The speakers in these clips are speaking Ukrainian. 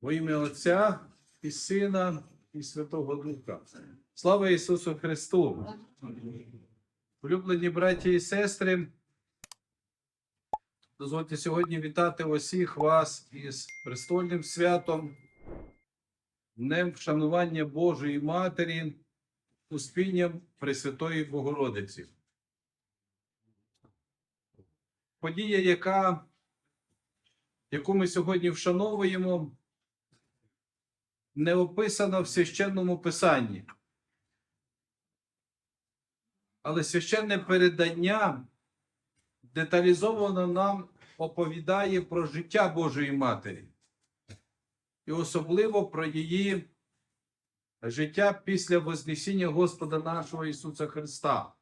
Во ім'я Отця і Сина, і Святого Духа. Слава Ісусу Христу! Улюблені браті і сестри, дозвольте сьогодні вітати усіх вас із престольним святом, Днем вшанування Божої Матері, успінням Пресвятої Богородиці. Подія, яка, яку ми сьогодні вшановуємо, не описана в священному писанні. Але священне передання деталізовано нам оповідає про життя Божої Матері. І особливо про її життя після Вознесіння Господа нашого Ісуса Христа.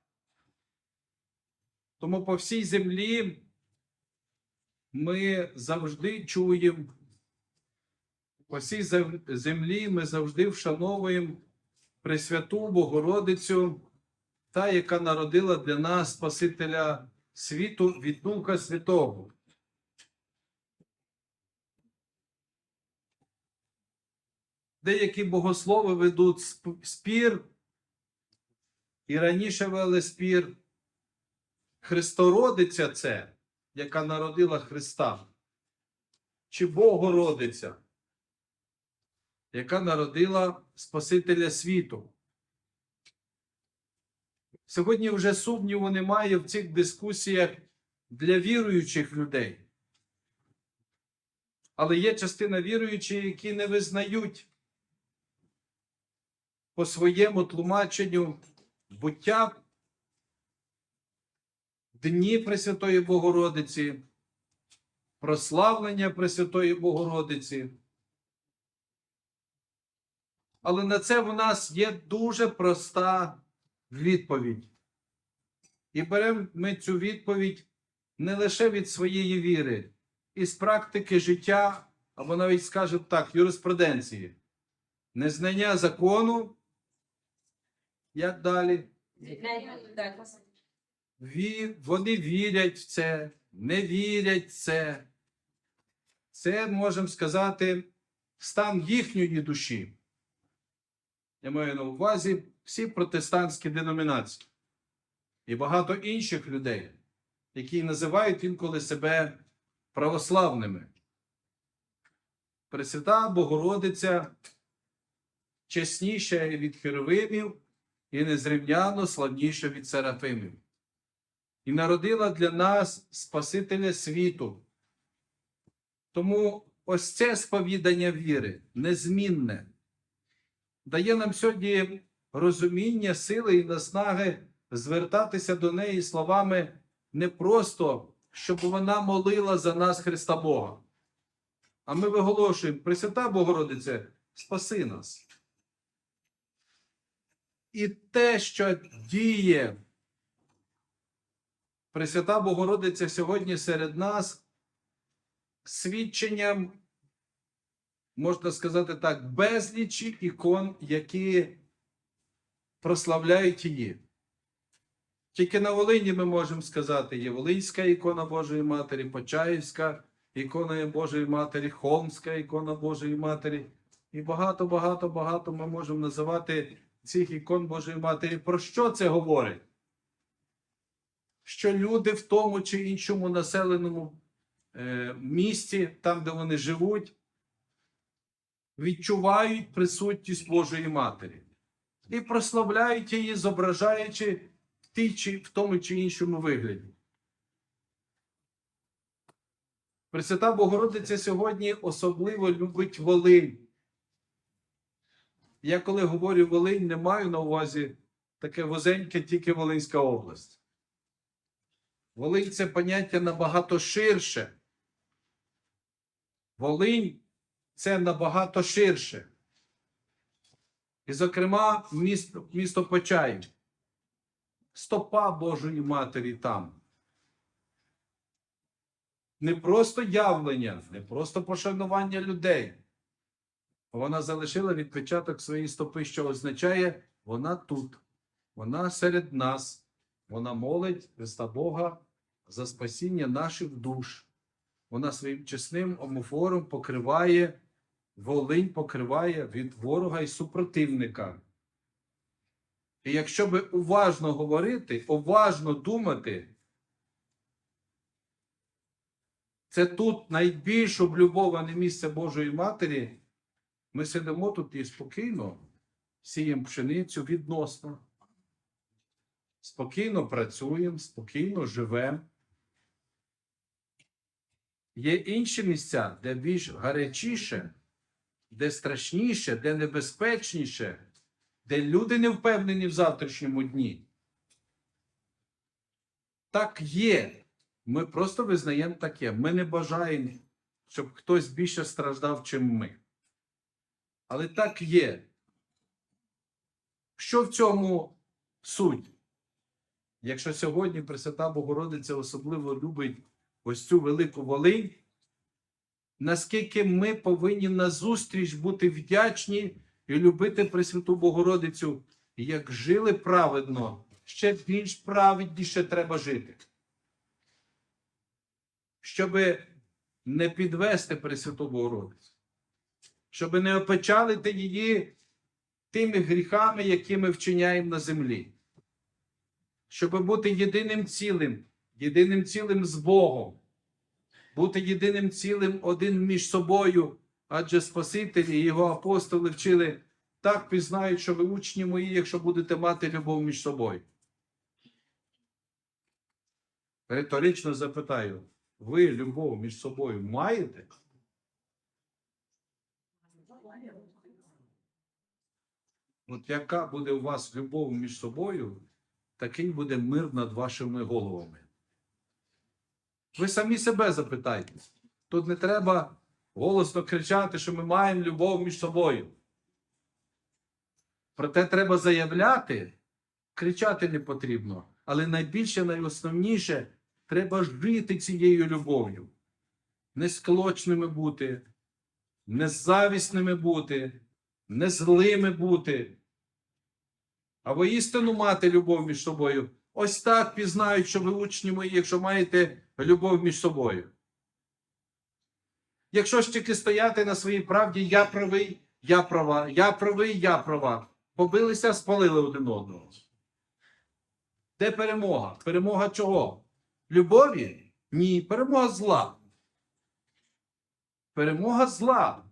Тому по всій землі ми завжди чуємо, по зем- землі ми завжди вшановуємо Пресвяту Богородицю, та, яка народила для нас Спасителя світу від Духа Святого. Деякі богослови ведуть сп- спір, і раніше вели спір. Христородиця це, яка народила Христа, чи Богородиця, яка народила Спасителя світу. Сьогодні вже сумніву немає в цих дискусіях для віруючих людей. Але є частина віруючих, які не визнають по своєму тлумаченню буття Дні Пресвятої Богородиці, прославлення Пресвятої Богородиці. Але на це в нас є дуже проста відповідь. І беремо ми цю відповідь не лише від своєї віри, із практики життя, або навіть, скажемо так, юриспруденції. Незнання закону, як далі? Ві- Вони вірять в це, не вірять в це. Це, можемо сказати, стан їхньої душі. Я маю на увазі всі протестантські деномінації і багато інших людей, які називають інколи себе православними. Пресвята Богородиця чесніша від херовимів і незрівняно славніша від серафимів. І народила для нас Спасителя світу. Тому ось це сповідання віри незмінне дає нам сьогодні розуміння, сили і наснаги звертатися до неї словами не просто, щоб вона молила за нас Христа Бога. А ми виголошуємо, Пресвята Богородице, спаси нас. І те, що діє Пресвята Богородиця сьогодні серед нас, свідченням можна сказати так, безлічі ікон, які прославляють її. Тільки на Волині ми можемо сказати, є Волинська ікона Божої Матері, Почаївська ікона Божої Матері, Холмська ікона Божої Матері. І багато, багато, багато ми можемо називати цих ікон Божої Матері. Про що це говорить? Що люди в тому чи іншому населеному е, місті, там, де вони живуть, відчувають присутність Божої Матері і прославляють її, зображаючи в, тій чи, в тому чи іншому вигляді. Пресвята Богородиця сьогодні особливо любить Волинь. Я коли говорю Волинь, не маю на увазі таке возеньке тільки Волинська область. Волинь це поняття набагато ширше. Волинь це набагато ширше. І, зокрема, місто, місто Почаїв. Стопа Божої Матері там. Не просто явлення, не просто пошанування людей. Вона залишила відпечаток своєї стопи, що означає, вона тут, вона серед нас, вона молить Христа Бога за спасіння наших душ. Вона своїм чесним омофором покриває Волинь покриває від ворога і супротивника. І якщо би уважно говорити, уважно думати, це тут найбільш облюбоване місце Божої Матері, ми сидимо тут і спокійно сіємо пшеницю відносно. Спокійно працюємо, спокійно живемо. Є інші місця, де більш гарячіше, де страшніше, де небезпечніше, де люди не впевнені в завтрашньому дні. Так є. Ми просто визнаємо таке. Ми не бажаємо, щоб хтось більше страждав, чим ми. Але так є. Що в цьому суть? Якщо сьогодні Пресвята Богородиця особливо любить ось цю велику Волинь, наскільки ми повинні назустріч бути вдячні і любити Пресвяту Богородицю, як жили праведно, ще більш праведніше треба жити. Щоб не підвести Пресвяту Богородицю, щоб не опечалити її тими гріхами, які ми вчиняємо на землі. Щоб бути єдиним цілим, єдиним цілим з Богом, бути єдиним цілим один між собою, адже Спасителі і його апостоли вчили так пізнають, що ви учні мої, якщо будете мати любов між собою. Риторично запитаю, ви любов між собою маєте? От яка буде у вас любов між собою, такий буде мир над вашими головами. Ви самі себе запитайте. Тут не треба голосно кричати, що ми маємо любов між собою. Проте треба заявляти, кричати не потрібно, але найбільше, найосновніше треба жити цією любов'ю. Не склочними бути, не завісними бути, не злими бути. А воістину мати любов між собою. Ось так пізнають, що ви учні мої, якщо маєте любов між собою. Якщо ж тільки стояти на своїй правді, я правий, я права, я правий, я права. Побилися, спалили один одного. Де перемога? Перемога чого? Любові? Ні, перемога зла. Перемога зла.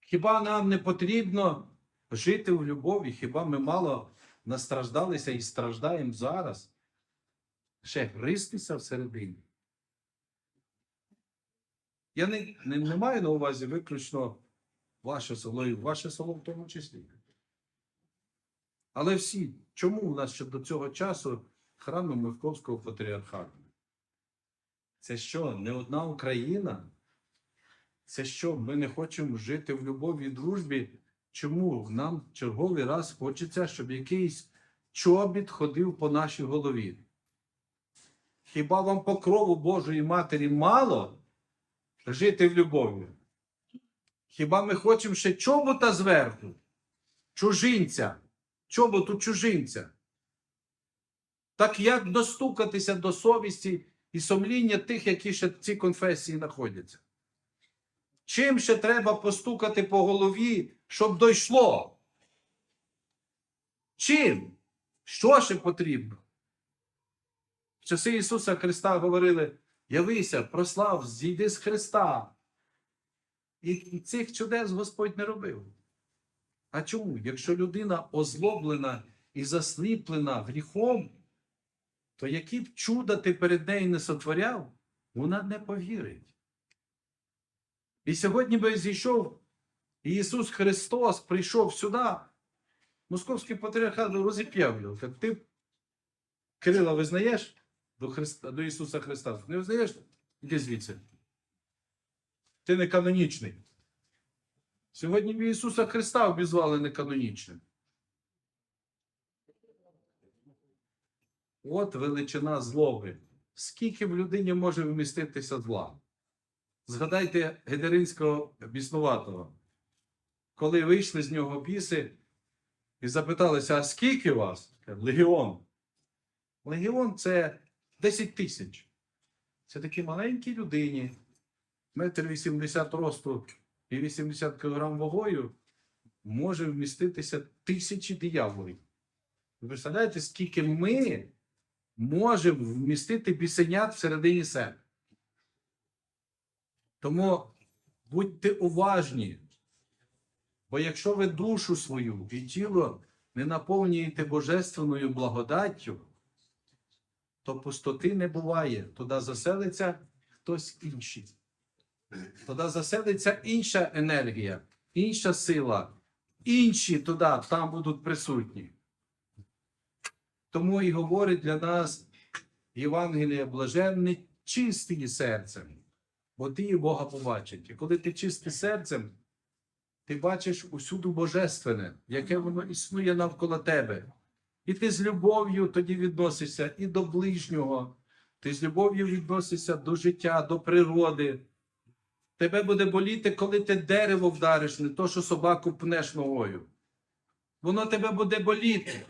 Хіба нам не потрібно жити в любові? Хіба ми мало настраждалися і страждаємо зараз? Ще гристися всередині. Я не, не, не маю на увазі виключно ваше село і ваше село в тому числі. Але всі, чому у нас ще до цього часу храми Московського патріархату? Це що, не одна Україна? Це що, ми не хочемо жити в любові і дружбі? Чому нам черговий раз хочеться, щоб якийсь чобіт ходив по нашій голові? Хіба вам покрову Божої Матері мало жити в любові? Хіба ми хочемо ще чобота зверху? Чужинця, чоботу чужинця? Так як достукатися до совісті і сумління тих, які ще в цій конфесії знаходяться? Чим ще треба постукати по голові, щоб дійшло? Чим? Що ще потрібно? В часи Ісуса Христа говорили: явися, прослав, зійди з Христа. І цих чудес Господь не робив. А чому? Якщо людина озлоблена і засліплена гріхом, то які б чуда ти перед нею не сотворяв, вона не повірить. І сьогодні би зійшов Ісус Христос прийшов сюди, Московський патріархат розіп'яв його. Каже, Ти Кирила визнаєш до, Христа, до Ісуса Христа? Не визнаєш? Іди звідси. Ти не канонічний. Сьогодні б Ісуса Христа обізвали неканонічним. От величина злоби. Скільки в людині може вміститися зла? Згадайте Гедеринського біснуватого. Коли вийшли з нього біси і запиталися, а скільки вас? Легіон. Легіон це 10 тисяч. Це такі маленькі людині, метр 80 росту і 80 кг вагою може вміститися тисячі дияволів. Ви представляєте, скільки ми можемо вмістити бісенят всередині себе? Тому будьте уважні. Бо якщо ви душу свою і тіло не наповнюєте божественною благодаттю, то пустоти не буває. Туди заселиться хтось інший. Туди заселиться інша енергія, інша сила. Інші туди, там будуть присутні. Тому і говорить для нас Євангеліє блаженний чистий серцем, бо ти Бога побачить. І коли ти чистий серцем, ти бачиш усюди божественне, яке воно існує навколо тебе. І ти з любов'ю тоді відносишся і до ближнього, ти з любов'ю відносишся до життя, до природи. Тебе буде боліти, коли ти дерево вдариш, не то, що собаку пнеш ногою. Воно тебе буде боліти.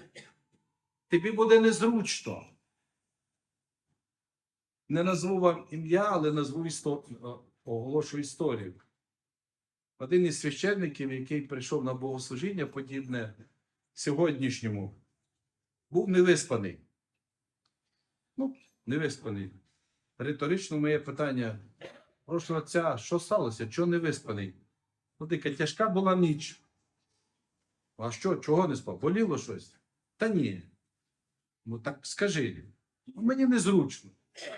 Тобі буде незручно. Не назву вам ім'я, але назву істо... оголошу історію. Один із священників, який прийшов на богослужіння, подібне сьогоднішньому, був невиспаний. Ну, невиспаний. Риторично моє питання. Прошу отця, що сталося? Чого не виспаний? Ну, дика, тяжка була ніч. А що, чого не спав? Боліло щось? Та ні. Ну так скажи. «Ну, Мені незручно.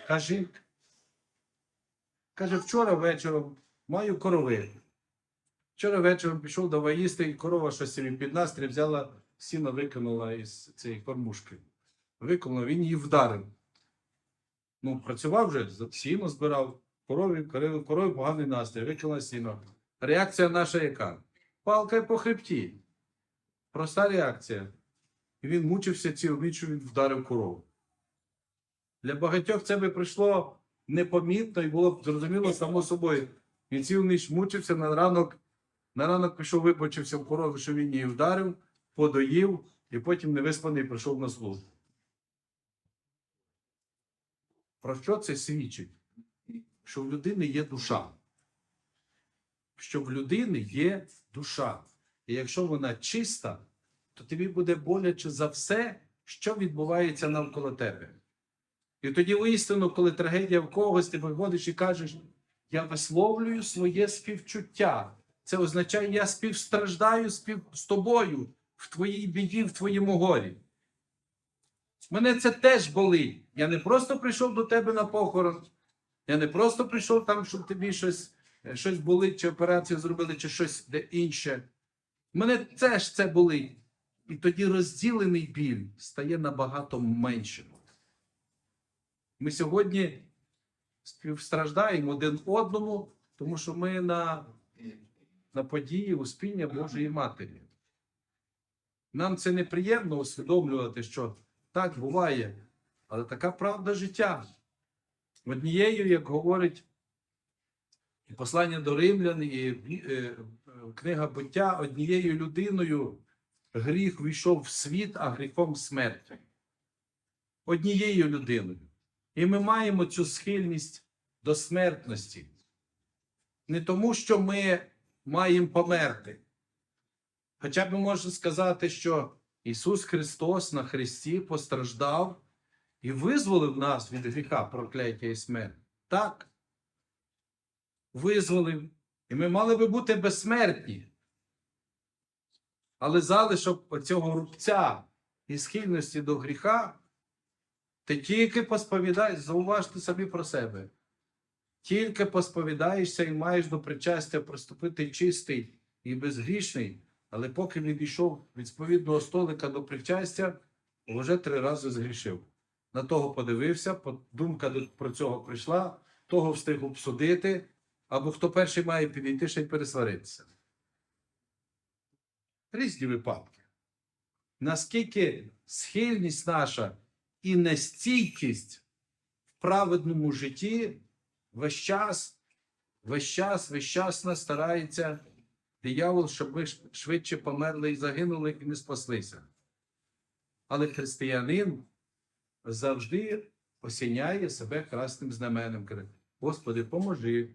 Кажи. Каже, вчора вечором маю корови. Вчора вечором пішов до їсти, і корова щось собі під настрій взяла, сіно викинула із цієї кормушки. Викинула, він її вдарив. Ну, працював вже, сіно збирав, корові, корові, корові поганий настрій, викинула сіно. Реакція наша яка? Палка по хребті. Проста реакція. І він мучився цілу ніч, він вдарив корову. Для багатьох це би прийшло непомітно і було б зрозуміло само собою. Він цілу ніч мучився на ранок. На ранок пішов, вибачився в корову, що він її вдарив, подоїв, і потім невиспаний прийшов на службу. Про що це свідчить? Що в людини є душа. Що в людини є душа. І якщо вона чиста, то тобі буде боляче за все, що відбувається навколо тебе. І тоді воістину, коли трагедія в когось, ти виходиш і кажеш, я висловлюю своє співчуття. Це означає, я співстраждаю спів... з тобою в твоїй біді, в твоєму горі. Мене це теж болить. Я не просто прийшов до тебе на похорон. Я не просто прийшов там, щоб тобі щось, е, щось болить, чи операцію зробили, чи щось де інше. Мене теж це болить. І тоді розділений біль стає набагато меншим. Ми сьогодні співстраждаємо один одному, тому що ми на, на події успіння Божої Матері. Нам це неприємно усвідомлювати, що так буває, але така правда життя. Однією, як говорить послання до римлян, і е, книга буття, однією людиною гріх війшов в світ, а гріхом смерть. Однією людиною. І ми маємо цю схильність до смертності. Не тому, що ми маємо померти. Хоча б можна сказати, що Ісус Христос на Христі постраждав і визволив нас від гріха, прокляття і смерті. Так. Визволив. І ми мали би бути безсмертні. Але залишок оцього рубця і схильності до гріха, ти тільки посповідаєш, зауважте собі про себе. Тільки посповідаєшся і маєш до причастя приступити чистий і безгрішний, але поки не дійшов від сповідного столика до причастя, вже три рази згрішив. На того подивився, думка про цього прийшла, того встиг обсудити, або хто перший має підійти ще й пересваритися. Різні випадки. Наскільки схильність наша і нестійкість в праведному житті весь час, весь час, весь час нас старається диявол, щоб ми швидше померли і загинули і не спаслися. Але християнин завжди осіняє себе красним знаменем. Господи, поможи,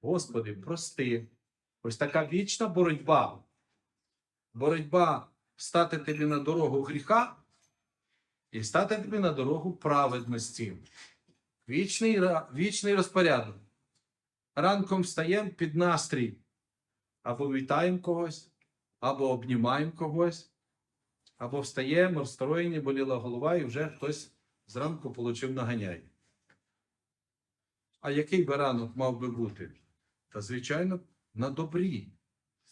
Господи, прости. Ось така вічна боротьба. Боротьба стати тобі на дорогу гріха і стати тобі на дорогу праведності. Вічний, вічний розпорядок. Ранком встаємо під настрій. Або вітаємо когось, або обнімаємо когось, або встаємо, розстроєні, боліла голова, і вже хтось зранку получив наганяй. А який би ранок мав би бути? Та, звичайно, на добрі.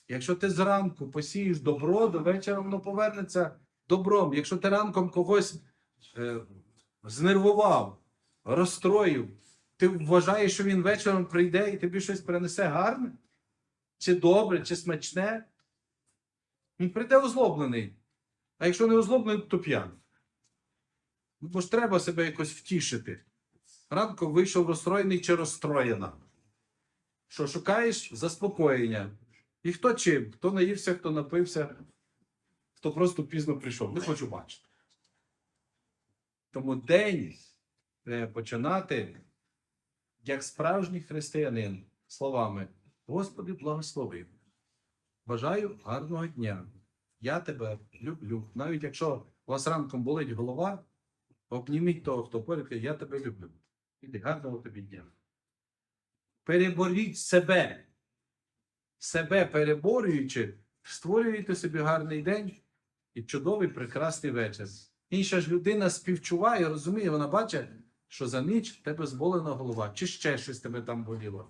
Якщо ти зранку посієш добро, до вечора воно повернеться добром. Якщо ти ранком когось е, знервував, розстроїв, ти вважаєш, що він вечором прийде і тобі щось принесе гарне, чи добре, чи смачне. Він прийде озлоблений. А якщо не озлоблений, то п'яний. Бо ж треба себе якось втішити. Ранком вийшов розстроєний чи розстроєна. Що шукаєш заспокоєння. І хто чим? Хто наївся, хто напився, хто просто пізно прийшов. Не хочу бачити. Тому день починати як справжній християнин словами Господи, благослови. Бажаю гарного дня. Я тебе люблю. Навіть якщо у вас ранком болить голова, обніміть того, хто поряд, я тебе люблю. Іди, гарного тобі дня. Переборіть себе. Себе переборюючи, створюєте собі гарний день і чудовий прекрасний вечір. Інша ж людина співчуває, розуміє, вона бачить, що за ніч в тебе зболена голова, чи ще щось тебе там боліло.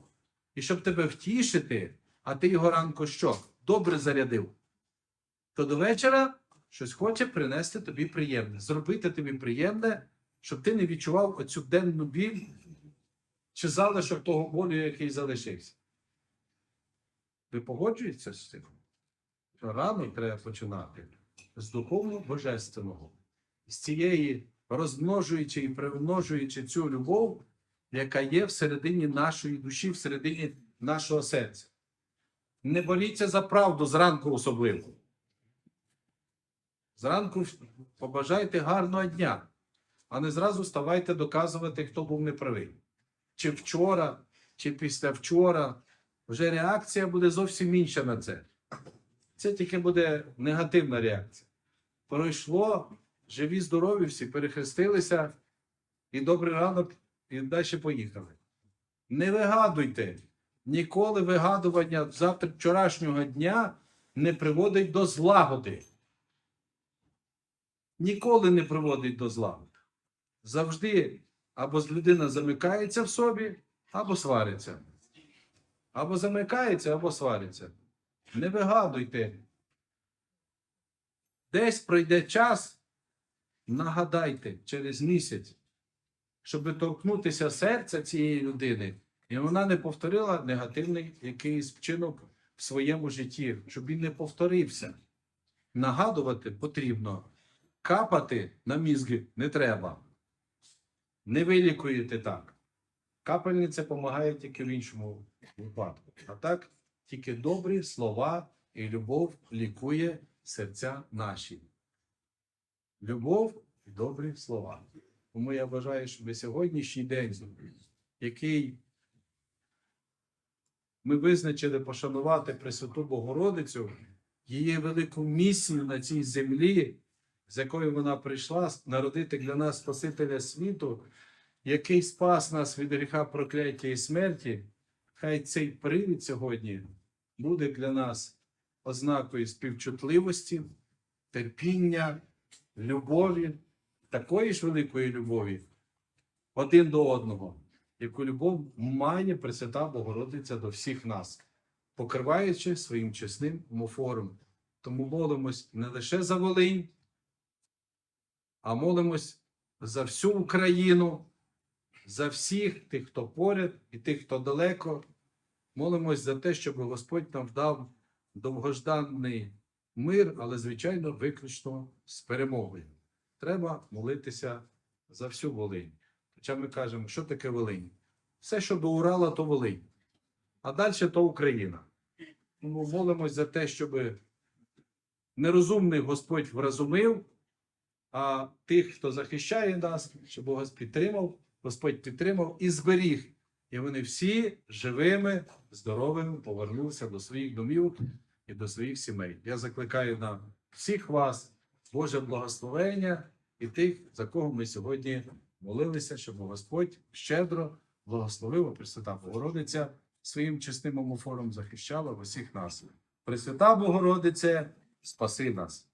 І щоб тебе втішити, а ти його ранку що? Добре зарядив. То до вечора щось хоче принести тобі приємне, зробити тобі приємне, щоб ти не відчував оцю денну біль чи залишок того болю, який залишився. Ви погоджуєтеся з цим? Рано треба починати з духовно божественного, з цієї розмножуючи і примножуючи цю любов, яка є всередині нашої душі, всередині нашого серця. Не боріться за правду зранку особливо. Зранку побажайте гарного дня, а не зразу ставайте доказувати, хто був неправий. Чи вчора, чи післявчора. Вже реакція буде зовсім інша на це. Це тільки буде негативна реакція. Пройшло, живі, здорові всі, перехрестилися, і добрий ранок, і далі поїхали. Не вигадуйте. Ніколи вигадування завтра вчорашнього дня не приводить до злагоди. Ніколи не приводить до злагоди. Завжди або людина замикається в собі, або свариться. Або замикається, або свариться. Не вигадуйте. Десь пройде час, нагадайте через місяць, щоб торкнутися серця цієї людини, і вона не повторила негативний якийсь вчинок в своєму житті, щоб він не повторився. Нагадувати потрібно. Капати на мізки не треба. Не вилікуєте так. Капельниця допомагає тільки в іншому випадку. А так, тільки добрі слова і любов лікує серця наші. Любов і добрі слова. Тому я вважаю, що сьогоднішній день, який ми визначили пошанувати Пресвяту Богородицю, її велику місію на цій землі, з якою вона прийшла народити для нас Спасителя світу, який спас нас від гріха прокляття і смерті, хай цей привід сьогодні буде для нас ознакою співчутливості, терпіння, любові, такої ж великої любові один до одного, яку любов має Пресвята Богородиця до всіх нас, покриваючи своїм чесним умофором. Тому молимось не лише за Волинь, а молимось за всю Україну, за всіх тих, хто поряд, і тих, хто далеко. Молимось за те, щоб Господь нам дав довгожданий мир, але, звичайно, виключно з перемогою. Треба молитися за всю Волинь. Хоча ми кажемо, що таке Волинь? Все, що до Урала, то Волинь. А далі то Україна. Тому молимось за те, щоб нерозумний Господь вразумив, а тих, хто захищає нас, щоб Господь підтримав, Господь підтримав і зберіг і вони всі живими, здоровими повернулися до своїх домів і до своїх сімей. Я закликаю на всіх вас Боже благословення і тих, за кого ми сьогодні молилися, щоб Господь щедро благословив, Пресвята Богородиця своїм чесним омофором захищала усіх нас. Пресвята Богородице, спаси нас.